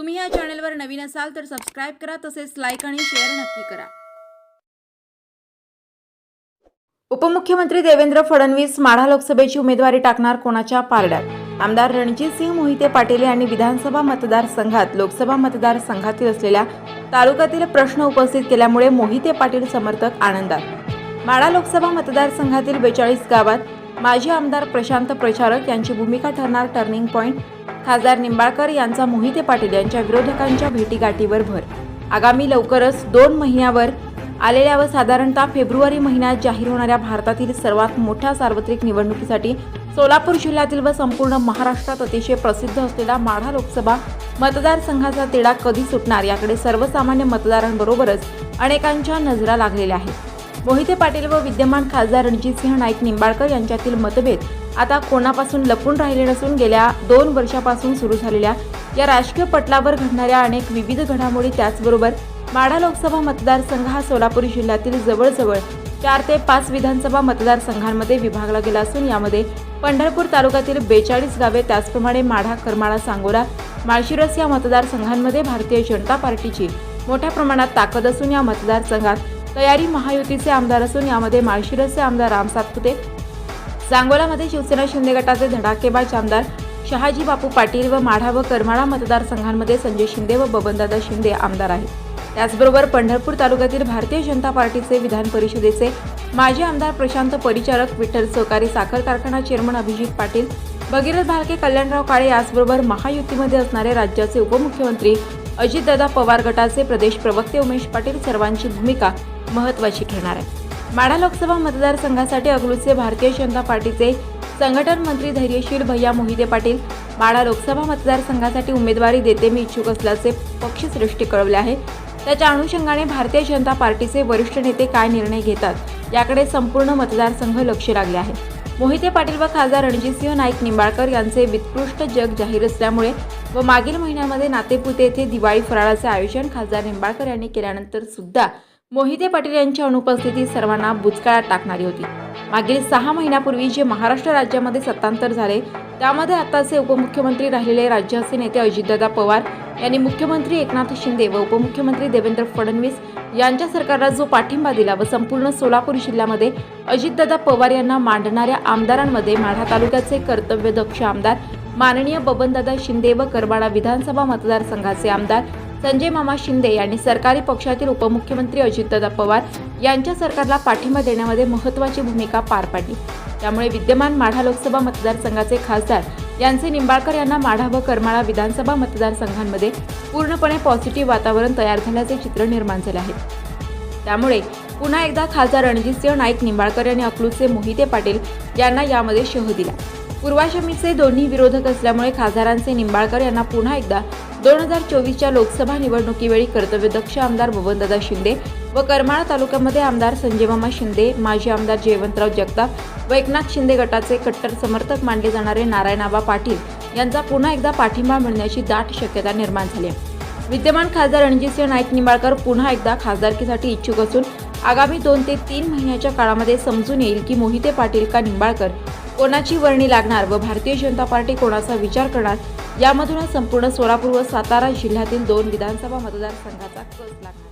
तुम्ही या चॅनलवर नवीन असाल तर सबस्क्राईब करा तसेच लाईक आणि शेअर नक्की करा. उपमुख्यमंत्री देवेंद्र फडणवीस माढा लोकसभेची उमेदवारी टाकणार कोणाच्या पारड्यात? आमदार रणजितसिंह मोहिते पाटील यांनी विधानसभा मतदारसंघात लोकसभा मतदारसंघातील असलेल्या तालुक्यातील प्रश्न उपस्थित केल्यामुळे मोहिते पाटील समर्थक आनंदात. माढा लोकसभा मतदारसंघातील बेचाळीस गावात माजी आमदार प्रशांत प्रचारक यांची भूमिका ठरणार टर्निंग पॉईंट खासदार निंबाळकर यांचा मोहिते पाटील यांच्या विरोधकांच्या भेटीगाठीवर भर. आगामी लवकरच दोन महिन्यावर आलेल्या व साधारणतः फेब्रुवारी महिन्यात जाहीर होणाऱ्या भारतातील सर्वात मोठ्या सार्वत्रिक निवडणुकीसाठी सोलापूर जिल्ह्यातील व संपूर्ण महाराष्ट्रात अतिशय प्रसिद्ध असलेला माढा लोकसभा मतदारसंघाचा तिढा कधी सुटणार याकडे सर्वसामान्य मतदारांबरोबरच अनेकांच्या नजरा लागलेल्या आहेत. मोहिते पाटील व विद्यमान खासदार रणजितसिंह नाईक निंबाळकर यांच्यातील मतभेद आता कोणापासून लपून राहिले नसून गेल्या दोन वर्षापासून सुरू झालेल्या या राजकीय पटलावर घडणाऱ्या अनेक विविध घडामोडी त्याचबरोबर माढा लोकसभा मतदारसंघ हा सोलापूर जिल्ह्यातील जवळजवळ चार ते पाच विधानसभा मतदारसंघांमध्ये विभागला गेला असून यामध्ये पंढरपूर तालुक्यातील बेचाळीस गावे त्याचप्रमाणे माढा करमाळा सांगोला माळशिरस या मतदारसंघांमध्ये भारतीय जनता पार्टीची मोठ्या प्रमाणात ताकद असून या मतदारसंघात तयारी महायुतीचे आमदार असून यामध्ये माळशिरसचे आमदार राम सातपुते सांगोलामध्ये शिवसेना शिंदे गटाचे धडाकेबाज आमदार शहाजी बापू पाटील व माढा व करमाळा मतदारसंघांमध्ये संजय शिंदे व बबनदादा शिंदे आमदार आहेत. त्याचबरोबर पंढरपूर तालुक्यातील भारतीय जनता पार्टीचे विधान परिषदेचे माजी आमदार प्रशांत परिचारक विठ्ठल सहकारी साखर कारखाना चेअरमन अभिजित पाटील भगीरथ भालके कल्याणराव काळे याचबरोबर महायुतीमध्ये असणारे राज्याचे उपमुख्यमंत्री अजितदादा पवार गटाचे प्रदेश प्रवक्ते उमेश पाटील सर्वांची भूमिका महत्त्वाची ठरणार आहे. माढा लोकसभा मतदारसंघासाठी अगलूचे भारतीय जनता पार्टीचे संघटन मंत्री धैर्यशील भैया मोहिते पाटील माढा लोकसभा मतदारसंघासाठी उमेदवारी देते मी इच्छुक असल्याचे पक्षश्रेष्ठी कळवले आहे. त्याच्या अनुषंगाने भारतीय जनता पार्टीचे वरिष्ठ नेते काय निर्णय घेतात याकडे संपूर्ण मतदारसंघ लक्ष लागले आहे. मोहिते पाटील व खासदार रणजितसिंह नाईक निंबाळकर यांचे वित्कृष्ट जग जाहीर असल्यामुळे व मागील महिन्यामध्ये नातेपुते येथे दिवाळी फराळाचे आयोजन खासदार निंबाळकर यांनी केल्यानंतर सुद्धा मोहिते पाटील यांची अनुपस्थिती सर्वांना बुचकाळात टाकणारी होती. मागील सहा महिन्यापूर्वी जे महाराष्ट्र राज्यामध्ये सत्तांतर झाले त्यामध्ये आताचे उपमुख्यमंत्री राहिलेले राज्याचे नेते अजितदादा पवार यांनी मुख्यमंत्री एकनाथ शिंदे व उपमुख्यमंत्री देवेंद्र फडणवीस यांच्या सरकारला जो पाठिंबा दिला व संपूर्ण सोलापूर जिल्ह्यामध्ये अजितदादा पवार यांना मांडणाऱ्या आमदारांमध्ये माढा तालुक्याचे कर्तव्यदक्ष आमदार माननीय बबनदादा शिंदे व करबाडा विधानसभा मतदारसंघाचे आमदार संजय मामा शिंदे यांनी सरकारी पक्षातील उपमुख्यमंत्री अजितदादा पवार यांच्या सरकारला पाठिंबा देण्यामध्ये महत्त्वाची भूमिका पार पाडली. त्यामुळे विद्यमान माढा लोकसभा मतदारसंघाचे खासदार यांचे निंबाळकर यांना माढा व करमाळा विधानसभा मतदारसंघांमध्ये पूर्णपणे पॉझिटिव्ह वातावरण तयार झाल्याचे चित्र निर्माण झाले आहे. त्यामुळे पुन्हा एकदा खासदार रणजितसिंह नाईक निंबाळकर यांनी अकलूजचे मोहिते पाटील यांना यामध्ये शह दिला. पूर्वाश्रमीचे दोन्ही विरोधक असल्यामुळे खासदारांचे निंबाळकर यांना पुन्हा एकदा दोन हजार चोवीसच्या लोकसभा निवडणुकीवेळी कर्तव्यदक्ष आमदार बबनदादा शिंदे व करमाळा तालुक्यामध्ये आमदार संजयमामा शिंदे माजी आमदार जयवंतराव जगताप व एकनाथ शिंदे गटाचे कट्टर समर्थक मानले जाणारे नारायणाबा पाटील यांचा पुन्हा एकदा पाठिंबा मिळण्याची दाट शक्यता निर्माण झाली आहे. विद्यमान खासदार रणजितसिंह नाईक निंबाळकर पुन्हा एकदा खासदारकीसाठी इच्छुक असून आगामी दोन ते तीन महिन्याच्या काळामध्ये समजून येईल की मोहिते पाटील का निंबाळकर कोणाची वर्णी लागणार व भारतीय जनता पार्टी कोणाचा विचार करणार यामधूनच संपूर्ण सोलापूर व सातारा जिल्ह्यातील दोन विधानसभा मतदारसंघाचा कस लागणार?